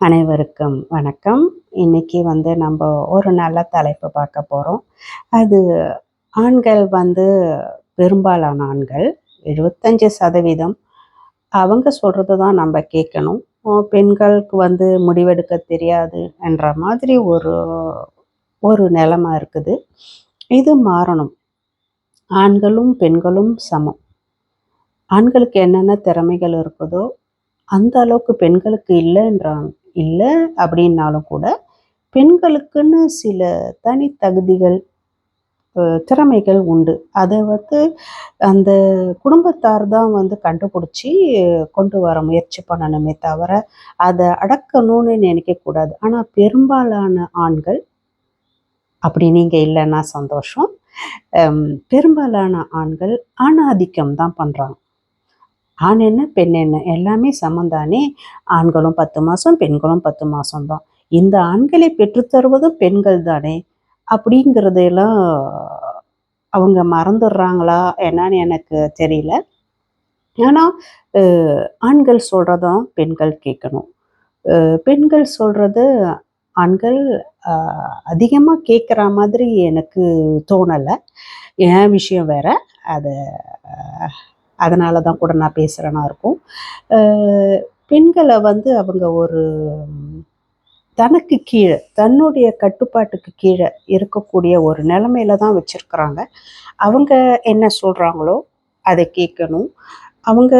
அனைவருக்கும் வணக்கம். இன்னைக்கு வந்து நம்ம ஒரு நல்ல தலைப்பு பார்க்க போகிறோம் அது ஆண்கள் வந்து பெரும்பாலான ஆண்கள் எழுபத்தஞ்சு சதவீதம் அவங்க சொல்கிறது தான் நம்ம கேட்கணும். பெண்களுக்கு வந்து முடிவெடுக்க தெரியாது என்ற மாதிரி ஒரு ஒரு நிலைமை இருக்குது. இது மாறணும். ஆண்களும் பெண்களும் சமம். ஆண்களுக்கு என்னென்ன திறமைகள் இருக்குதோ அந்த அளவுக்கு பெண்களுக்கு இல்லைன்றாங்க. இல்லை அப்படின்னாலும் கூட பெண்களுக்குன்னு சில தனி தகுதிகள் திறமைகள் உண்டு. அதை வந்து அந்த குடும்பத்தார் தான் வந்து கண்டுபிடிச்சி கொண்டு வர முயற்சி பண்ணணுமே தவிர அதை அடக்கணும்னு நினைக்கக்கூடாது ஆனால் பெரும்பாலான ஆண்கள் அப்படி நீங்கள் இல்லைன்னா சந்தோஷம். பெரும்பாலான ஆண்கள் ஆணாதிக்கம் தான் பண்ணுறாங்க ஆண் என்ன பெண் என்ன? எல்லாமே சமந்தானே. ஆண்களும் பத்து மாதம் பெண்களும் பத்து மாதம் தான் இந்த ஆண்களை பெற்றுத்தருவதும் பெண்கள் தானே? அப்படிங்கிறதெல்லாம் அவங்க மறந்துடுறாங்களா என்னன்னு எனக்கு தெரியல. ஆனால் ஆண்கள் சொல்கிறதான் பெண்கள் கேட்கணும். பெண்கள் சொல்கிறது ஆண்கள் அதிகமாக கேட்குற மாதிரி எனக்கு தோணலை. என் விஷயம் வேற. அதை அதனால தான் கூட நான் பேசுகிறேனா இருக்கும். பெண்களை வந்து அவங்க ஒரு தனக்கு கீழே தன்னுடைய கட்டுப்பாட்டுக்கு கீழே இருக்கக்கூடிய ஒரு நிலமையில தான் வச்சுருக்குறாங்க. அவங்க என்ன சொல்கிறாங்களோ அதை கேட்கணும். அவங்க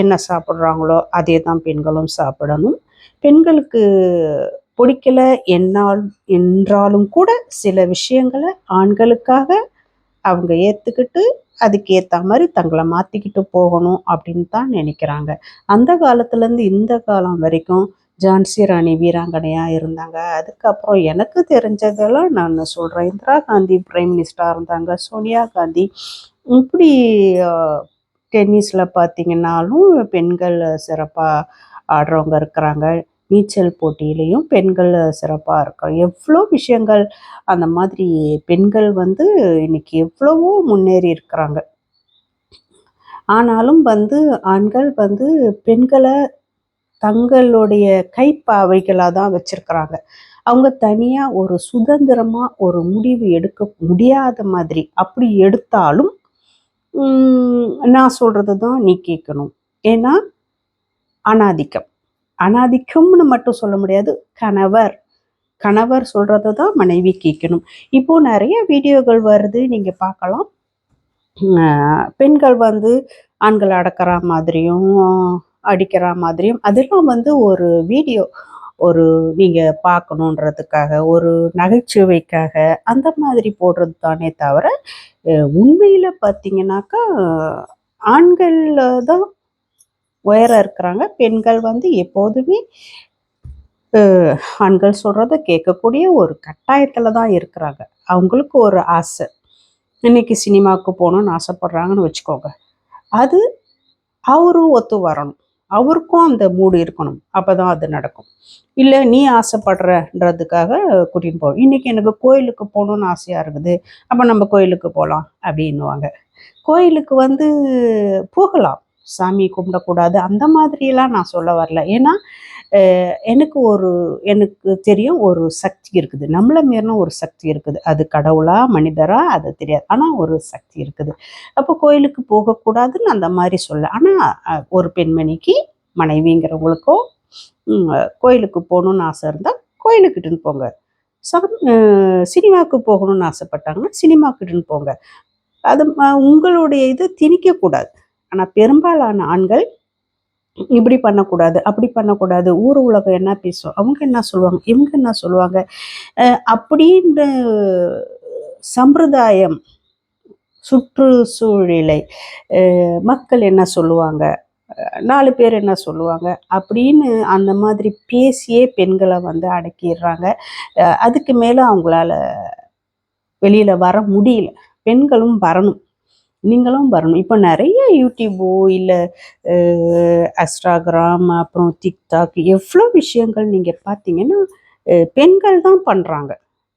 என்ன சாப்பிட்றாங்களோ அதே தான் பெண்களும் சாப்பிடணும். பெண்களுக்கு பிடிக்கல என்னால் என்றாலும் கூட சில விஷயங்களை ஆண்களுக்காக அவங்க ஏற்றுக்கிட்டு அதுக்கு ஏற்ற மாதிரி தங்களை மாற்றிக்கிட்டு போகணும் அப்படின்னு தான் நினைக்கிறாங்க. அந்த காலத்துலேருந்து இந்த காலம் வரைக்கும் ஜான்சி ராணி வீராங்கனையாக இருந்தாங்க. அதுக்கப்புறம் எனக்கு தெரிஞ்சதெல்லாம் நான் சொல்கிறேன் இந்திரா காந்தி பிரைம் மினிஸ்டராக இருந்தாங்க. சோனியா காந்தி. இப்படி டென்னிஸில் பார்த்தீங்கன்னாலும் பெண்கள் சிறப்பாக ஆடுறவங்க இருக்கிறாங்க. நீச்சல் போட்டியிலையும் பெண்கள் சிறப்பாக இருக்காங்க எவ்வளோ விஷயங்கள் அந்த மாதிரி பெண்கள் வந்து இன்னைக்கு எவ்வளவோ முன்னேறி இருக்கிறாங்க. ஆனாலும் வந்து ஆண்கள் வந்து பெண்களை தங்களுடைய கைப்பாவைகளாக தான் வச்சிருக்கிறாங்க. அவங்க தனியாக ஒரு சுதந்திரமாக ஒரு முடிவு எடுக்க முடியாத மாதிரி அப்படி எடுத்தாலும் நான் சொல்கிறது தான் நீ கேட்கணும். ஏன்னா அனாதிக்கம். அனாதிக்கம்னு மட்டும் சொல்ல முடியாது கணவர். கணவர் சொல்கிறத தான் மனைவி கேட்கணும். இப்போ நிறைய வீடியோக்கள் வருது நீங்கள் பார்க்கலாம். பெண்கள் வந்து ஆண்களை அடக்கிற மாதிரியும் அடிக்கிற மாதிரியும் அதெல்லாம் வந்து ஒரு வீடியோ ஒரு நீங்கள் பார்க்கணுன்றதுக்காக ஒரு நகைச்சுவைக்காக அந்த மாதிரி போடுறது தானே தவிர உண்மையில் பார்த்தீங்கன்னாக்கா ஆண்கள் தான் உயரம் இருக்கிறாங்க. பெண்கள் வந்து எப்போதுமே ஆண்கள் சொல்கிறத கேட்கக்கூடிய ஒரு கட்டாயத்தில் தான் இருக்கிறாங்க. அவங்களுக்கு ஒரு ஆசை. இன்னைக்கு சினிமாவுக்கு போகணும்னு ஆசைப்படுறாங்கன்னு வச்சுக்கோங்க. அது அவரும் ஒத்து வரணும். அவருக்கும் அந்த மூடு இருக்கணும். அப்போ தான் அது நடக்கும். இல்லை நீ ஆசைப்படுறன்றதுக்காக கூட்டின்னு போவோம் இன்னைக்கு எனக்கு கோயிலுக்கு போகணுன்னு ஆசையாக இருக்குது. அப்போ நம்ம கோயிலுக்கு போகலாம் அப்படின்னுவாங்க. கோயிலுக்கு வந்து போகலாம். சாமி கும்பிடக்கூடாது. அந்த மாதிரியெல்லாம் நான் சொல்ல வரல. ஏன்னா எனக்கு ஒரு எனக்கு தெரியும் ஒரு சக்தி இருக்குது. நம்மளை மீறின ஒரு சக்தி இருக்குது. அது கடவுளா மனிதரா அது தெரியாது. ஆனால் ஒரு சக்தி இருக்குது. அப்போ கோயிலுக்கு போகக்கூடாதுன்னு அந்த மாதிரி சொல்ல. ஆனால் ஒரு பெண்மணிக்கு மனைவிங்கிறவங்களுக்கும் கோயிலுக்கு போகணுன்னு ஆசை இருந்தால் கோயிலுக்கிட்டுன்னு போங்க. சாமி சினிமாவுக்கு போகணும்னு ஆசைப்பட்டாங்கன்னா சினிமாக்கிட்டுன்னு போங்க. அது உங்களுடைய இது திணிக்கக்கூடாது. ஆனால் பெரும்பாலான ஆண்கள் இப்படி பண்ணக்கூடாது அப்படி பண்ணக்கூடாது ஊர் உலகம் என்ன பேசும் அவங்க என்ன சொல்லுவாங்க இவங்க என்ன சொல்லுவாங்க அப்படின்ற சம்பிரதாயம் சுற்றுச்சூழலை மக்கள் என்ன சொல்லுவாங்க நாலு பேர் என்ன சொல்லுவாங்க அப்படின்னு அந்த மாதிரி பேசியே பெண்களை வந்து அடக்கிடுறாங்க. அதுக்கு மேலே அவங்களால வெளியில் வர முடியல. பெண்களும் வரணும். நீங்களும் வரணும். இப்போ நிறைய யூடியூபோ இல்லை அஸ்டாகிராம் அப்புறம் டிக்டாக் எவ்வளோ விஷயங்கள் நீங்கள் பார்த்தீங்கன்னா பெண்கள் தான் பண்ணுறாங்க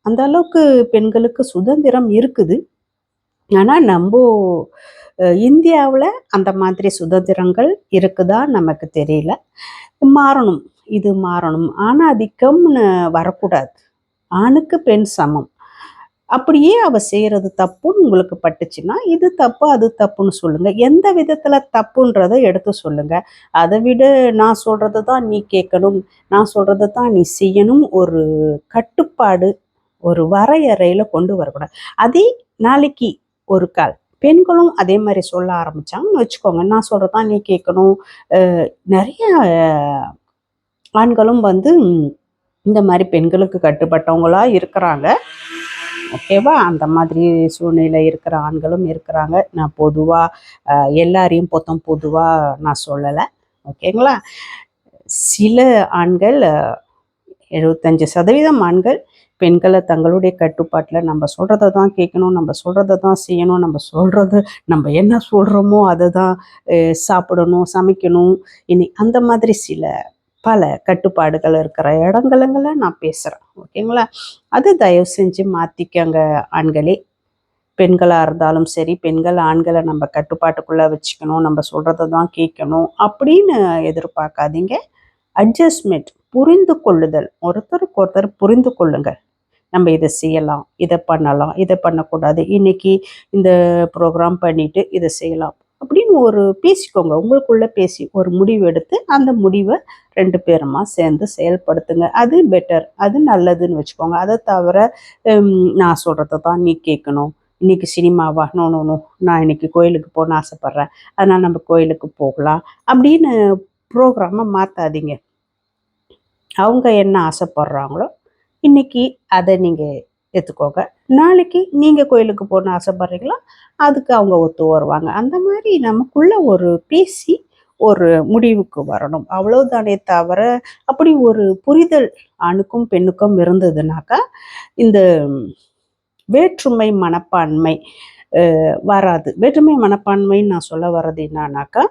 அந்த அளவுக்கு பெண்களுக்கு சுதந்திரம் இருக்குது. ஆனால் நம்ம இந்தியாவில் அந்த மாதிரி சுதந்திரங்கள் இருக்குதா நமக்கு தெரியல. மாறணும். இது மாறணும். ஆணாதிக்கம்னு வரக்கூடாது. ஆணுக்கு பெண் சமம். அப்படியே அவ செய்யறது தப்புன்னு உங்களுக்கு பட்டுச்சுன்னா இது தப்பு அது தப்புன்னு சொல்லுங்க. எந்த விதத்துல தப்புன்றதை எடுத்து சொல்லுங்க. அதை விட நான் சொல்கிறத தான் நீ கேட்கணும் நான் சொல்கிறத தான் நீ செய்யணும் ஒரு கட்டுப்பாடு ஒரு வரையறையில கொண்டு வரக்கூடாது. அதே நாளைக்கு ஒரு கால் பெண்களும் அதே மாதிரி சொல்ல ஆரம்பிச்சாங்கன்னு வச்சுக்கோங்க. நான் சொல்றதான் நீ கேட்கணும். நிறைய ஆண்களும் வந்து இந்த மாதிரி பெண்களுக்கு கட்டுப்பட்டவங்களா இருக்கிறாங்க. ஓகேவா? அந்த மாதிரி சூழ்நிலை இருக்கிற ஆண்களும் இருக்கிறாங்க. நான் பொதுவாக எல்லாரையும் பொத்தம் பொதுவாக நான் சொல்லலை. ஓகேங்களா? சில ஆண்கள் எழுபத்தஞ்சு சதவீதம் ஆண்கள் பெண்களை தங்களுடைய கட்டுப்பாட்டில் நம்ம சொல்கிறத தான் கேட்கணும் நம்ம சொல்கிறத தான் செய்யணும் நம்ம சொல்கிறது நம்ம என்ன சொல்கிறோமோ அதை தான் சாப்பிடணும் சமைக்கணும். இனி அந்த மாதிரி சில பல கட்டுப்பாடுகள் இருக்கிற இடங்களுங்கள நான் பேசுகிறேன் ஓகேங்களா? அது தயவு செஞ்சு மாற்றிக்கங்க ஆண்களே. பெண்களாக இருந்தாலும் சரி பெண்கள் ஆண்களை நம்ம கட்டுப்பாட்டுக்குள்ளே வச்சுக்கணும் நம்ம சொல்கிறத தான் கேட்கணும் அப்படின்னு எதிர்பார்க்காதீங்க. அட்ஜஸ்ட்மெண்ட் புரிந்து கொள்ளுதல். ஒருத்தருக்கு ஒருத்தர் புரிந்து கொள்ளுங்கள். நம்ம இதை செய்யலாம் இதை பண்ணலாம் இதை பண்ணக்கூடாது. இன்னைக்கு இந்த ப்ரோக்ராம் பண்ணிவிட்டு இதை செய்யலாம். அப்படின்னு ஒரு பேசிக்கோங்க. உங்களுக்குள்ள பேசி ஒரு முடிவு எடுத்து அந்த முடிவை ரெண்டு பேருமா சேர்ந்து செயல்படுத்துங்க. அது பெட்டர் அது நல்லதுன்னு வச்சுக்கோங்க. அதை தவிர நான் சொல்கிறத தான் நீ கேட்கணும். இன்றைக்கி சினிமாவா நோ நோ நோ நான் இன்னைக்கு கோயிலுக்கு போகணும்னு ஆசைப்பட்றேன். அதனால் நம்ம கோயிலுக்கு போகலாம். அப்படின்னு ப்ரோக்ராமை மாற்றாதீங்க அவங்க என்ன ஆசைப்படுறாங்களோ இன்னைக்கு அதை நீங்கள் ஏற்றுக்கோங்க நாளைக்கு நீங்கள் கோயிலுக்கு போகணும்னு ஆசைப்பட்றீங்களா அதுக்கு அவங்க ஒத்து வருவாங்க. அந்த மாதிரி நமக்குள்ள ஒரு பேசி ஒரு முடிவுக்கு வரணும். அவ்வளவுதானே தவிர அப்படி ஒரு புரிதல் ஆணுக்கும் பெண்ணுக்கும் இருந்ததுனாக்கா இந்த வேற்றுமை மனப்பான்மை வராது. வேற்றுமை மனப்பான்மைன்னு நான் சொல்ல வர்றது என்னன்னாக்கா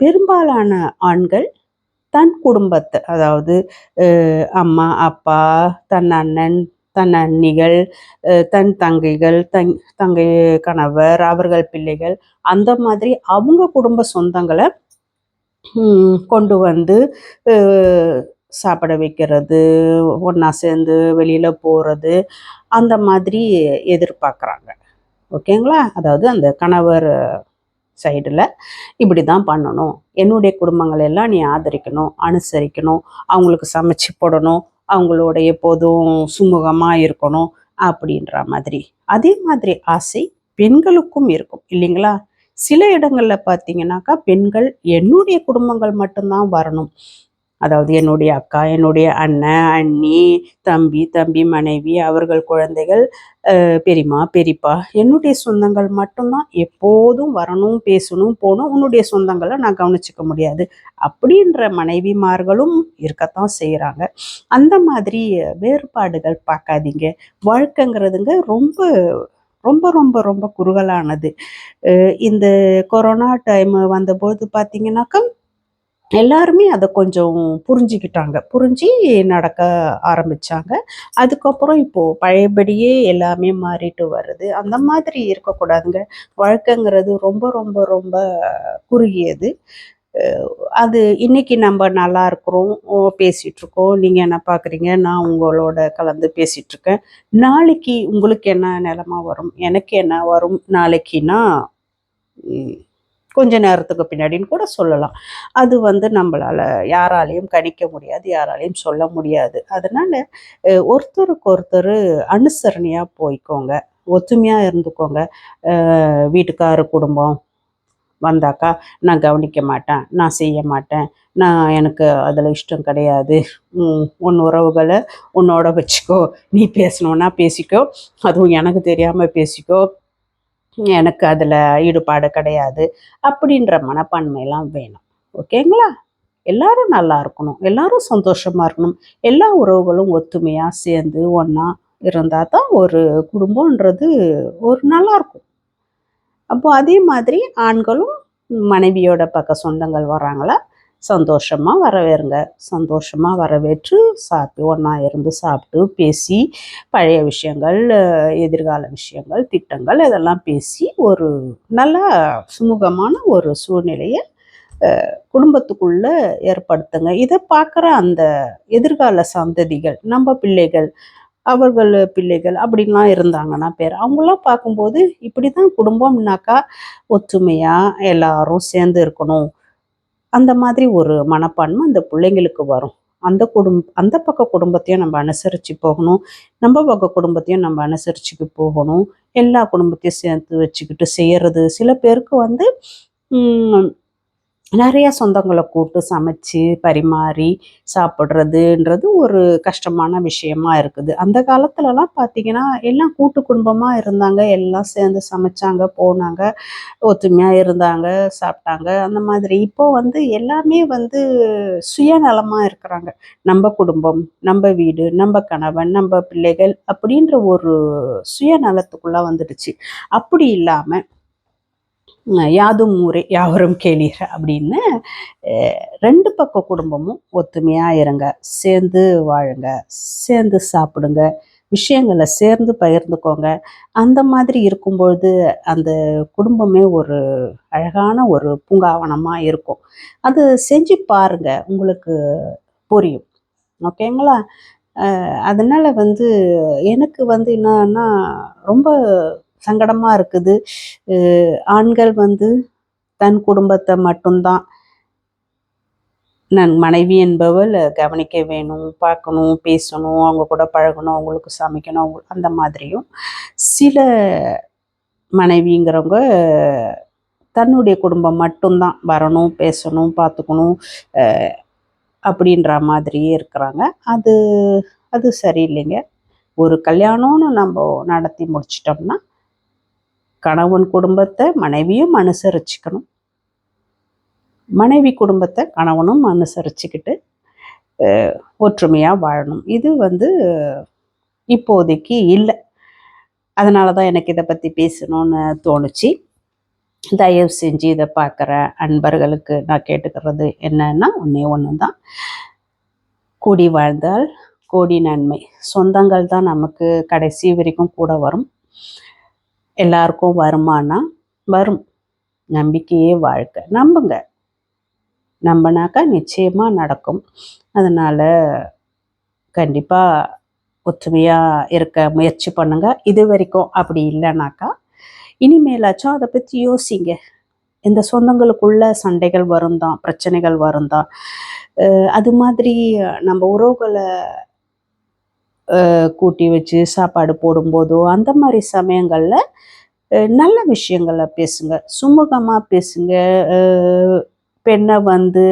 பெரும்பாலான ஆண்கள் தன் குடும்பத்தை அதாவது அம்மா அப்பா தன் அண்ணன் தன் அண்ணிகள் தன் தங்கைகள் தங் தங்கை கணவர் அவர்கள் பிள்ளைகள் அந்த மாதிரி அவங்க குடும்ப சொந்தங்களை கொண்டு வந்து சாப்பிட வைக்கிறது ஒன்றா சேர்ந்து வெளியில் போகிறது அந்த மாதிரி எதிர்பார்க்குறாங்க. ஓகேங்களா? அதாவது அந்த கணவர் சைடில் இப்படி தான் பண்ணணும். என்னுடைய குடும்பங்கள் எல்லாம் நீ ஆதரிக்கணும் அனுசரிக்கணும் அவங்களுக்கு சமைச்சு போடணும் அவங்களோட எப்போதும் சுமூகமாக இருக்கணும் அப்படின்ற மாதிரி. அதே மாதிரி ஆசை பெண்களுக்கும் இருக்கும். இல்லைங்களா? சில இடங்கள்ல பார்த்தீங்கன்னாக்கா பெண்கள் என்னுடைய குடும்பங்கள் மட்டும்தான் வரணும். அதாவது என்னுடைய அக்கா என்னுடைய அண்ணன் அண்ணி தம்பி தம்பி மனைவி அவர்கள் குழந்தைகள் பெரியம்மா பெரியப்பா என்னுடைய சொந்தங்கள் மட்டும்தான். எப்போதும் வரணும் பேசணும் போகணும் உன்னுடைய சொந்தங்களை நான் கவனிச்சிக்க முடியாது. அப்படின்ற மனைவிமார்களும் இருக்கத்தான் செய்கிறாங்க அந்த மாதிரி வேறுபாடுகள் பார்க்காதீங்க. வாழ்க்கைங்கிறதுங்க ரொம்ப ரொம்ப ரொம்ப ரொம்ப குறுகலானது. இந்த கொரோனா டைம் வந்தபோது பார்த்தீங்கன்னாக்கா எல்லாருமே அதை கொஞ்சம் புரிஞ்சுக்கிட்டாங்க. புரிஞ்சு நடக்க ஆரம்பித்தாங்க அதுக்கப்புறம் இப்போது பழையபடியே எல்லாமே மாறிட்டு வருது. அந்த மாதிரி இருக்கக்கூடாதுங்க. வழக்கங்கிறது ரொம்ப ரொம்ப ரொம்ப குறுகியது. அது இன்னைக்கு நம்ம நல்லா இருக்கிறோம். ஓ, நீங்கள் என்ன பார்க்குறீங்க நான் உங்களோட கலந்து பேசிகிட்ருக்கேன் நாளைக்கு உங்களுக்கு என்ன நிலமா வரும்? எனக்கு என்ன வரும்? நாளைக்குன்னா கொஞ்ச நேரத்துக்கு பின்னாடின்னு கூட சொல்லலாம். அது வந்து நம்மளால யாராலையும் கணிக்க முடியாது யாராலையும் சொல்ல முடியாது. அதனால் ஒருத்தருக்கு ஒருத்தர் அனுசரணையாக போய்க்கோங்க. ஒத்துமையாக இருந்துக்கோங்க. வீட்டுக்கார குடும்பம் வந்தாக்கா நான் கவனிக்க மாட்டேன் நான் செய்ய மாட்டேன் நான் எனக்கு அதில் இஷ்டம் கிடையாது. உன் உறவுகளை உன்னோட வச்சுக்கோ. நீ பேசணுன்னா பேசிக்கோ. அதுவும் எனக்கு தெரியாமல் பேசிக்கோ. எனக்கு அதில் ஈடுபாடு கிடையாது அப்படின்ற மனப்பான்மையெல்லாம் வேணும். ஓகேங்களா? எல்லாரும் நல்லா இருக்கணும். எல்லாரும் சந்தோஷமாக இருக்கணும். எல்லா உறவுகளும் ஒத்துமையாக சேர்ந்து ஒன்றா இருந்தால் தான் ஒரு குடும்பம்ன்றது ஒரு நல்லாயிருக்கும் அப்போது அதே மாதிரி ஆண்களும் மனைவியோட பக்க சொந்தங்கள் வராங்களா சந்தோஷமாக வரவேறுங்க. சந்தோஷமாக வரவேற்று சாப்பிட்டு ஒன்றா இருந்து சாப்பிட்டு பேசி பழைய விஷயங்கள் எதிர்கால விஷயங்கள் திட்டங்கள் இதெல்லாம் பேசி ஒரு நல்ல சுமூகமான ஒரு சூழ்நிலையை குடும்பத்துக்குள்ளே ஏற்படுத்துங்க. இதை பார்க்குற அந்த எதிர்கால சந்ததிகள் நம்ம பிள்ளைகள் அவர்கள் பிள்ளைகள் அப்படின்லாம் இருந்தாங்கன்னா பேர் அவங்களாம் பார்க்கும்போது இப்படி தான் குடும்பம்னாக்கா ஒற்றுமையாக எல்லாரும் சேர்ந்து இருக்கணும். அந்த மாதிரி ஒரு மனப்பான்மை அந்த பிள்ளைங்களுக்கு வரும். அந்த குடும் அந்த பக்க குடும்பத்தையும் நம்ம அனுசரித்து போகணும். நம்ம பக்க குடும்பத்தையும் நம்ம அனுசரிச்சுக்கு போகணும். எல்லா குடும்பத்தையும் சேர்த்து வச்சுக்கிட்டு செய்கிறது சில பேருக்கு வந்து நிறையா சொந்தங்களை கூப்பிட்டு சமைச்சு பரிமாறி சாப்பிட்றதுன்றது ஒரு கஷ்டமான விஷயமா இருக்குது. அந்த காலத்துலலாம் பார்த்தீங்கன்னா எல்லாம் கூட்டு குடும்பமாக இருந்தாங்க. எல்லாம் சேர்ந்து சமைச்சாங்க போனாங்க ஒத்துமையாக இருந்தாங்க சாப்பிட்டாங்க. அந்த மாதிரி இப்போ வந்து எல்லாமே வந்து சுயநலமாக இருக்கிறாங்க. நம்ம குடும்பம் நம்ம வீடு நம்ம கணவன் நம்ம பிள்ளைகள் அப்படின்ற ஒரு சுயநலத்துக்குள்ளே வந்துடுச்சு. அப்படி இல்லாமல் யாதும் ஊரே யாவரும் கேளீர் அப்படின்னு ரெண்டு பக்க குடும்பமும் ஒத்துமையாக இருங்க. சேர்ந்து வாழுங்க சேர்ந்து சாப்பிடுங்க. விஷயங்களை சேர்ந்து பகிர்ந்துக்கோங்க. அந்த மாதிரி இருக்கும்பொழுது அந்த குடும்பமே ஒரு அழகான ஒரு பூங்காவனமாக இருக்கும். அது செஞ்சு பாருங்க உங்களுக்கு புரியும். ஓகேங்களா? அதனால் வந்து எனக்கு வந்து என்னன்னா ரொம்ப சங்கடமாக இருக்குது. ஆண்கள் வந்து தன் குடும்பத்தை மட்டும்தான் நான் மனைவி என்பவள் கவனிக்க வேணும் பார்க்கணும் பேசணும் அவங்க கூட பழகணும் அவங்களுக்கு சமைக்கணும் அவங்க அந்த மாதிரியும். சில மனைவிங்கிறவங்க தன்னுடைய குடும்பம் மட்டும்தான் வரணும் பேசணும் பார்த்துக்கணும் அப்படின்ற மாதிரியே இருக்கிறாங்க. அது அது சரியில்லைங்க. ஒரு கல்யாணம்னு நம்ம நடத்தி முடிச்சிட்டோம்னா கணவன் குடும்பத்தை மனைவியும் அனுசரிச்சுக்கணும். மனைவி குடும்பத்தை கணவனும் அனுசரிச்சுக்கிட்டு ஒற்றுமையாக வாழணும். இது வந்து இப்போதைக்கு இல்லை. அதனால தான் எனக்கு இதை பற்றி பேசணும்னு தோணுச்சு. தயவு செஞ்சு இதை பார்க்குற அன்பர்களுக்கு நான் கேட்டுக்கிறது என்னன்னா ஒன்றே ஒன்று தான் கூடி வாழ்ந்தால் கோடி நன்மை. சொந்தங்கள் தான் நமக்கு கடைசி வரைக்கும் கூட வரும். எல்லாருக்கும் வருமானா? வரும். நம்பிக்கையே வாழ்க்கை. நம்புங்க. நம்பினாக்கா நிச்சயமாக நடக்கும். அதனால் கண்டிப்பாக ஒற்றுமையாக இருக்க முயற்சி பண்ணுங்கள் இது வரைக்கும் அப்படி இல்லைனாக்கா இனிமேலாச்சும் அதை பற்றி யோசிங்க. இந்த சொந்தங்களுக்குள்ள சண்டைகள் வரும் தான் பிரச்சனைகள் வரும் தான் அது மாதிரி நம்ம உறவுகளை கூட்டி வச்சு சாப்பாடு போடும்போதோ அந்த மாதிரி சமயங்களில் நல்ல விஷயங்களை பேசுங்க. சுமூகமாக பேசுங்க. பெண்ணை வந்து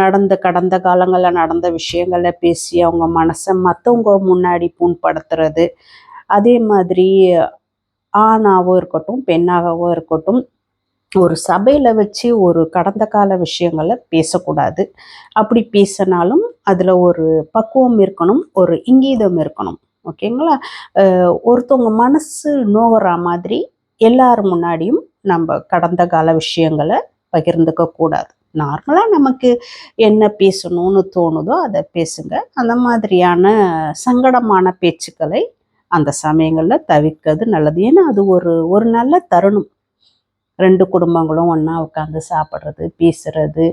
நடந்த கடந்த காலங்களில் நடந்த விஷயங்களை பேசி அவங்க மனசை மற்றவங்க முன்னாடி புண்படுத்துறது. அதே மாதிரி ஆணாகவும் இருக்கட்டும் பெண்ணாகவும் இருக்கட்டும் ஒரு சபையில் வச்சு ஒரு கடந்த கால விஷயங்களை பேசக்கூடாது. அப்படி பேசினாலும் அதில் ஒரு பக்குவம் இருக்கணும் ஒரு இங்கீதம் இருக்கணும். ஓகேங்களா? ஒருத்தவங்க மனசு நோகிற மாதிரி எல்லார் முன்னாடியும் நம்ம கடந்த கால விஷயங்களை பகிர்ந்துக்க கூடாது. நார்மலாக நமக்கு என்ன பேசணும்னு தோணுதோ அதை பேசுங்க. அந்த மாதிரியான சங்கடமான பேச்சுக்களை அந்த சமயங்களில் தவிர்க்கிறது நல்லது. ஏன்னா அது ஒரு ஒரு நல்ல தருணம். ரெண்டு குடும்பங்களும் ஒன்றா உட்காந்து சாப்பிட்றது பேசுறது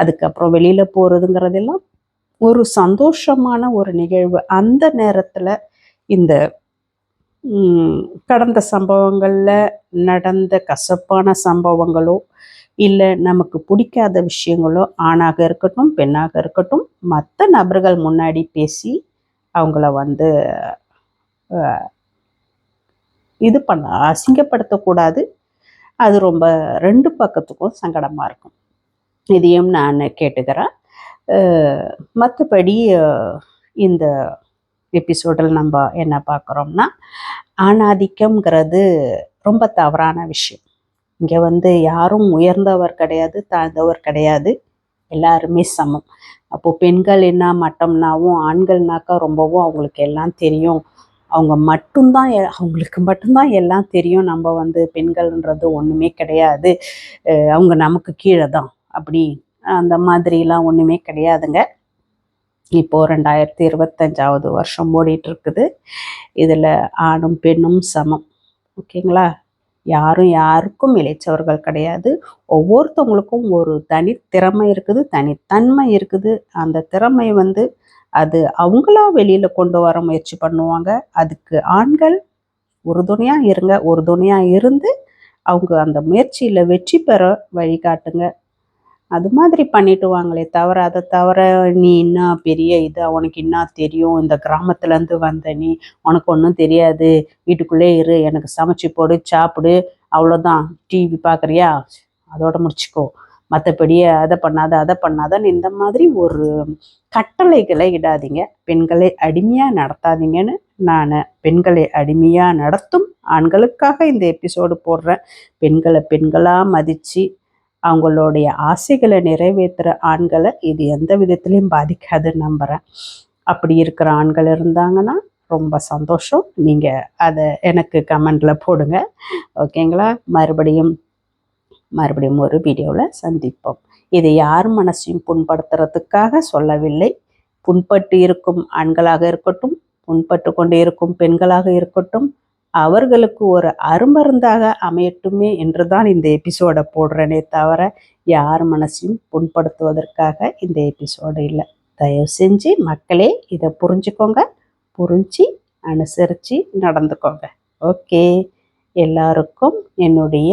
அதுக்கப்புறம் வெளியில் போகிறதுங்கிறதெல்லாம் ஒரு சந்தோஷமான ஒரு நிகழ்வு. அந்த நேரத்தில் இந்த கடந்த சம்பவங்களில் நடந்த கசப்பான சம்பவங்களோ இல்லை நமக்கு பிடிக்காத விஷயங்களோ ஆணாக இருக்கட்டும் பெண்ணாக இருக்கட்டும் மற்ற நபர்கள் முன்னாடி பேசி அவங்கள வந்து இது பண்ண அசிங்கப்படுத்தக்கூடாது. அது ரொம்ப ரெண்டு பக்கத்துக்கும் சங்கடமாக இருக்கும். இதையும் நான் கேட்டுக்கிறேன். மற்றபடி இந்த எபிசோடில் நம்ம என்ன பார்க்குறோம்னா ஆணாதிக்கம்ங்கிறது ரொம்ப தவறான விஷயம். இங்கே வந்து யாரும் உயர்ந்தவர் கிடையாது தாழ்ந்தவர் கிடையாது. எல்லாருமே சமம். அப்போது பெண்கள் என்ன மட்டம்னாவும் ஆண்கள்னாக்கா ரொம்பவும் அவங்களுக்கு எல்லாம் தெரியும். அவங்க மட்டும்தான் அவங்களுக்கு மட்டும்தான் எல்லாம் தெரியும். நம்ம வந்து பெண்கள்ன்றது ஒன்றுமே கிடையாது. அவங்க நமக்கு கீழே தான் அப்படி. அந்த மாதிரிலாம் ஒன்றுமே கிடையாதுங்க. இப்போது ரெண்டாயிரத்தி இருபத்தஞ்சாவது வருஷம் ஓடிட்டு இருக்குது இதில் ஆணும் பெண்ணும் சமம். ஓகேங்களா? யாரும் யாருக்கும் இழைச்சவர்கள் கிடையாது. ஒவ்வொருத்தவங்களுக்கும் ஒரு தனித்திறமை இருக்குது தனித்தன்மை இருக்குது. அந்த திறமை வந்து அது அவங்களா வெளியில் கொண்டு வர முயற்சி பண்ணுவாங்க. அதுக்கு ஆண்கள் உறுதுணையாக இருங்க உறுதுணையாக இருந்து அவங்க அந்த முயற்சியில் வெற்றி பெற வழிகாட்டுங்க. அது மாதிரி பண்ணிட்டு வாங்களே தவிர அதை தவிர நீ என்ன பெரிய இது உனக்கு என்ன தெரியும்? இந்த கிராமத்துலேருந்து வந்த நீ உனக்கு ஒன்றும் தெரியாது. வீட்டுக்குள்ளே இரு எனக்கு சமைச்சு போடு சாப்பிடு அவ்வளோதான் டிவி பார்க்குறியா அதோட முடிச்சுக்கோ. மற்றபடி அதை பண்ணாத அதை பண்ணாதன்னு இந்த மாதிரி ஒரு கட்டளைகளை இடாதீங்க. பெண்களை அடிமையாக நடத்தாதீங்கன்னு நான் பெண்களை அடிமையாக நடத்தும் ஆண்களுக்காக இந்த எபிசோடு போடுறேன். பெண்களை பெண்களாக மதித்து அவங்களுடைய ஆசைகளை நிறைவேற்றுற ஆண்களை இது எந்த விதத்துலேயும் பாதிக்காதுன்னு நம்புகிறேன் அப்படி இருக்கிற ஆண்கள் இருந்தாங்கன்னா ரொம்ப சந்தோஷம். நீங்கள் அதை எனக்கு கமெண்டில் போடுங்க. ஓகேங்களா? மறுபடியும் மறுபடியும் ஒரு வீடியோவில் சந்திப்போம். இதை யார் மனசையும் புண்படுத்துறதுக்காக சொல்லவில்லை. புண்பட்டு இருக்கும் ஆண்களாக இருக்கட்டும் புண்பட்டு கொண்டு இருக்கும் பெண்களாக இருக்கட்டும் அவர்களுக்கு ஒரு அருமருந்தாக அமையட்டுமே என்று தான் இந்த எபிசோடை போடுறேனே தவிர யார் மனசையும் புண்படுத்துவதற்காக இந்த எபிசோடு இல்லை. தயவு செஞ்சு மக்களே இதை புரிஞ்சுக்கோங்க. புரிஞ்சு அனுசரித்து நடந்துக்கோங்க. ஓகே. எல்லாருக்கும் என்னுடைய